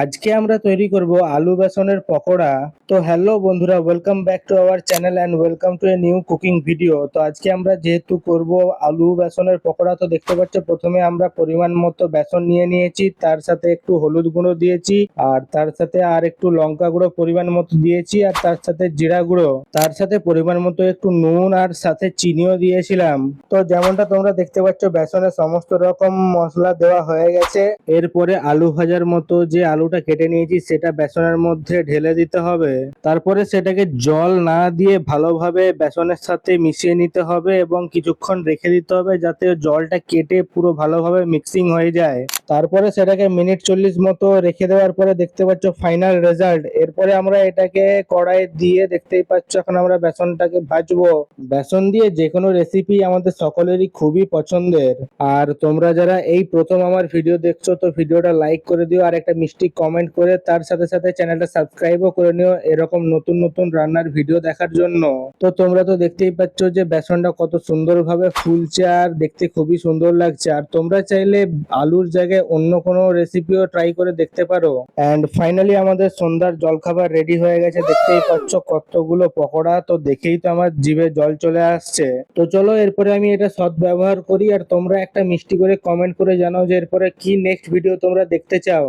আজকে আমরা তৈরি করব আলু বেসনের পকোড়া। তো হ্যালো বন্ধুরা welcome back to our channel and welcome to a new cooking video তো আজকে আমরা যেহেতু করব আলু বেসনের পকোড়া, তো দেখতে পাচ্ছ প্রথমে আমরা পরিমাণ মতো বেসন নিয়ে নিয়েছি, তার সাথে একটু হলুদ গুঁড়ো দিয়েছি, আর তার সাথে আর একটু লঙ্কা গুঁড়ো পরিমাণ মতো দিয়েছি, আর তার সাথে জিরা গুঁড়ো। তার সাথে পরিমাণ মতো একটু নুন আর সাথে চিনিও দিয়েছিলাম। তো যেমনটা তোমরা দেখতে পাচ্ছ, বেসনে সমস্ত রকম মশলা দেওয়া হয়ে গেছে। এরপরে আলু ভাজার মতো যে আলুটা কেটে নিয়েছি, সেটা বেসনের মধ্যে ঢেলে দিতে হবে। তারপরে সেটাকে জল না দিয়ে ভালোভাবে বেসনের সাথে মিশিয়ে নিতে হবে এবং কিছুক্ষণ রেখে দিতে হবে যাতে জলটা কেটে পুরো ভালোভাবে মিক্সিং হয়ে যায়। তারপরে সেটাকে মিনিট চল্লিশ মতো রেখে দেওয়ার পরে দেখতে পাচ্ছ ফাইনাল রেজাল্ট। এরপরে আমরা এটাকে কড়াই দিয়ে দেখতেই পাচ্ছ এখন আমরা বেসনটাকে ভাজবো। বেসন দিয়ে যে কোনো রেসিপি আমাদের সকলেরই খুবই পছন্দের। আর তোমরা যারা এই প্রথম আমার ভিডিও দেখছ, তো ভিডিওটা লাইক করে দিও। আর একটা মিষ্টি কমেন্ট করে তার সাথে সাথে চ্যানেলটা সাবস্ক্রাইবও করে নিও এরকম নতুন নতুন রান্নার ভিডিও দেখার জন্য। তো তোমরা তো দেখতেই পাচ্ছ যে বেসনটা কত সুন্দরভাবে ফুলছে আর দেখতে খুবই সুন্দর লাগছে। আর তোমরা চাইলে আলুর জায়গায় অন্য কোনো রেসিপিও ট্রাই করে দেখতে পারো। অ্যান্ড ফাইনালি আমাদের সন্ধ্যার জলখাবার রেডি হয়ে গেছে। দেখতেই পাচ্ছ কতগুলো পকোড়া। তো দেখেই তো আমার জিভে জল চলে আসছে। তো চলো এরপরে আমি এটা সৎ ব্যবহার করি। আর তোমরা একটা মিষ্টি করে কমেন্ট করে জানাও যে এরপরে কি নেক্সট ভিডিও তোমরা দেখতে চাও।